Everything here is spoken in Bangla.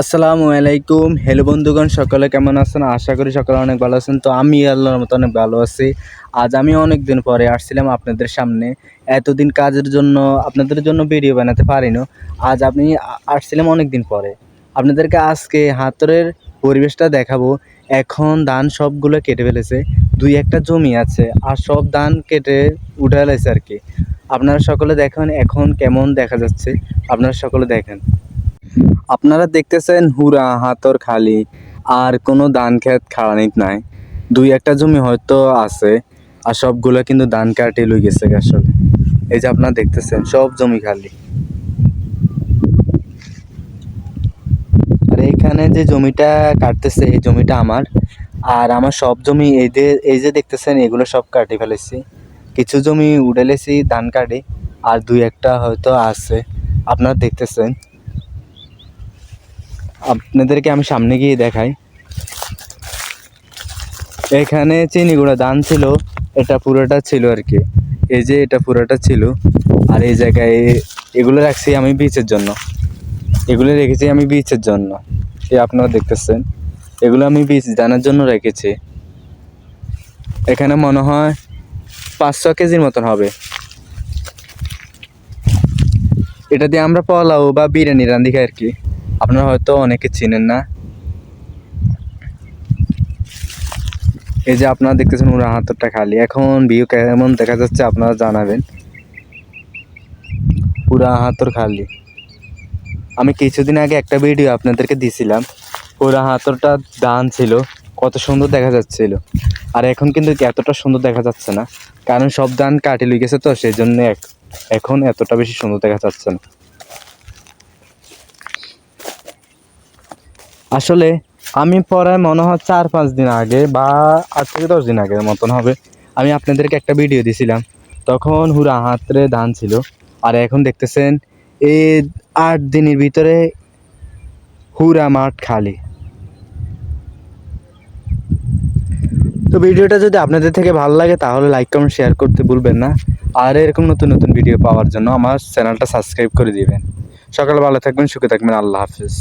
আসসালামু আলাইকুম। হ্যালো বন্ধুগণ, সকলে কেমন আছেন? আশা করি সকলে অনেক ভালো আছেন। তো আমি আল্লাহর মতো অনেক ভালো আছি। আজ আমি অনেক দিন পরে আসছিলাম আপনাদের সামনে। এতদিন কাজের জন্য, আপনাদের জন্য ভিডিও বানাতে পারিনি। আজ আমি আসছিলাম অনেক দিন পরে। আপনাদেরকে আজকে হাতরের পরিবেশটা দেখাবো। এখন ধান সবগুলো কেটে ফেলেছে। দুই একটা জমি আছে আর সব ধান কেটে উঠে ফেলেছে আর কি। আপনারা সকলে দেখেন এখন কেমন দেখা যাচ্ছে। আপনারা সকলে দেখেন। আপনারা দেখতেছেন হুরা, হাতর খালি, আর কোনো ধান ক্ষেত খাড়ানিত নাই। দুই একটা জমি হয়তো আছে, আর সবগুলো কিন্তু ধান কাটে লই গেছে আসলে। এই যে আপনারা দেখতেছেন, সব জমি খালি। আর এইখানে যে জমিটা কাটতেছে, এই জমিটা আমার। আর আমার সব জমি, এই যে এই যে দেখতেছেন, এগুলো সব কাটে ফেলেছি। কিছু জমি উড়েলেছি ধান কাটে, আর দুই একটা হয়তো আছে। আপনারা দেখতেছেন। আপনাদেরকে আমি সামনে গিয়ে দেখাই। এখানে চিনি গুঁড়া ধান ছিল, এটা পুরোটা ছিল আর কি। এই যে এটা পুরোটা ছিল, আর এই জায়গায় এগুলো রাখছি আমি বীজের জন্য। এগুলো রেখেছি আমি বীজের জন্য। এই আপনারা দেখতেছেন, এগুলো আমি বীজ দানার জন্য রেখেছি। এখানে মনে হয় পাঁচশো কেজির মতন হবে। এটা দিয়ে আমরা পোলাও বা বিরিয়ানি রান্ধি খাই আর কি। আপনারা হয়তো অনেকে চিনেন না। এই যে আপনারা দেখতেছেন ওরা হাতটা খালি। এখন ভিউ কেমন দেখা যাচ্ছে আপনারা জানাবেন। পুরা হাতর খালি। আমি কিছুদিন আগে একটা ভিডিও আপনাদেরকে দিছিলাম। পুরা হাতরটা দান ছিল, কত সুন্দর দেখা যাচ্ছিল। আর এখন কিন্তু এতটা সুন্দর দেখা যাচ্ছে না। কারণ সব ধান কাটে লই গেছে তো সেই জন্য এখন এতটা বেশি সুন্দর দেখা যাচ্ছে না। আসলে আমি পড়ায় মনে হয় চার পাঁচ দিন আগে বা আট থেকে দশ দিন আগের মতন হবে, আমি আপনাদেরকে একটা ভিডিও দিছিলাম। তখন হুরা হাতরে ধান ছিল, আর এখন দেখতেছেন এই আট দিনের ভিতরে হুরা মাঠ খালি। তো ভিডিওটা যদি আপনাদের থেকে ভালো লাগে, তাহলে লাইক কমেন্ট শেয়ার করতে ভুলবেন না। আর এরকম নতুন নতুন ভিডিও পাওয়ার জন্য আমার চ্যানেলটা সাবস্ক্রাইব করে দিবেন। সকালে ভালো থাকবেন, সুখে থাকবেন, আল্লাহ হাফিজ।